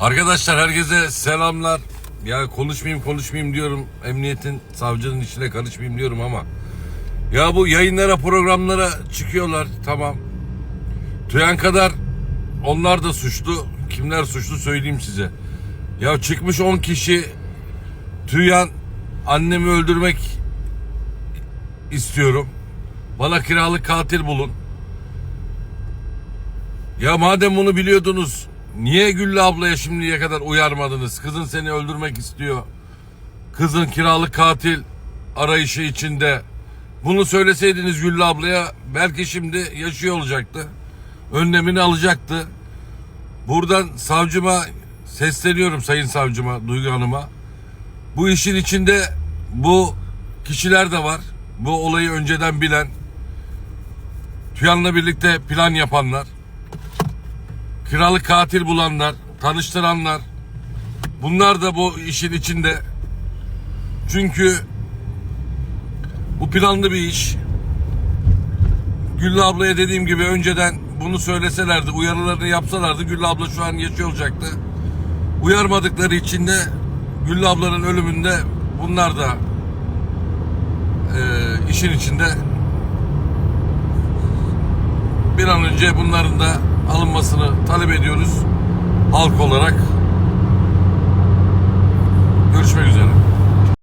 Arkadaşlar herkese selamlar. Ya konuşmayayım konuşmayayım diyorum. Emniyetin savcının içine karışmayayım diyorum ama. Ya bu yayınlara programlara çıkıyorlar tamam. Tüyen kadar onlar da suçlu. Kimler suçlu söyleyeyim size. Ya çıkmış 10 kişi Tüyan annemi öldürmek istiyorum. Bana kiralık katil bulun. Ya madem bunu biliyordunuz niye Güllü ablaya şimdiye kadar uyarmadınız? Kızın seni öldürmek istiyor. Kızın kiralık katil arayışı içinde. Bunu söyleseydiniz Güllü ablaya belki şimdi yaşıyor olacaktı. Önlemini alacaktı. Buradan savcıma sesleniyorum sayın savcıma, Duygu Hanım'a. Bu işin içinde bu kişiler de var. Bu olayı önceden bilen, Tüyan'la birlikte plan yapanlar, kiralık katil bulanlar, tanıştıranlar. Bunlar da bu işin içinde. Çünkü bu planlı bir iş. Güllü ablaya dediğim gibi önceden bunu söyleselerdi, uyarılarını yapsalardı Güllü abla şu an yaşıyor olacaktı. Uyarmadıkları için de Güllü ablanın ölümünde bunlar da e, işin içinde bir an önce bunların da alınmasını talep ediyoruz halk olarak.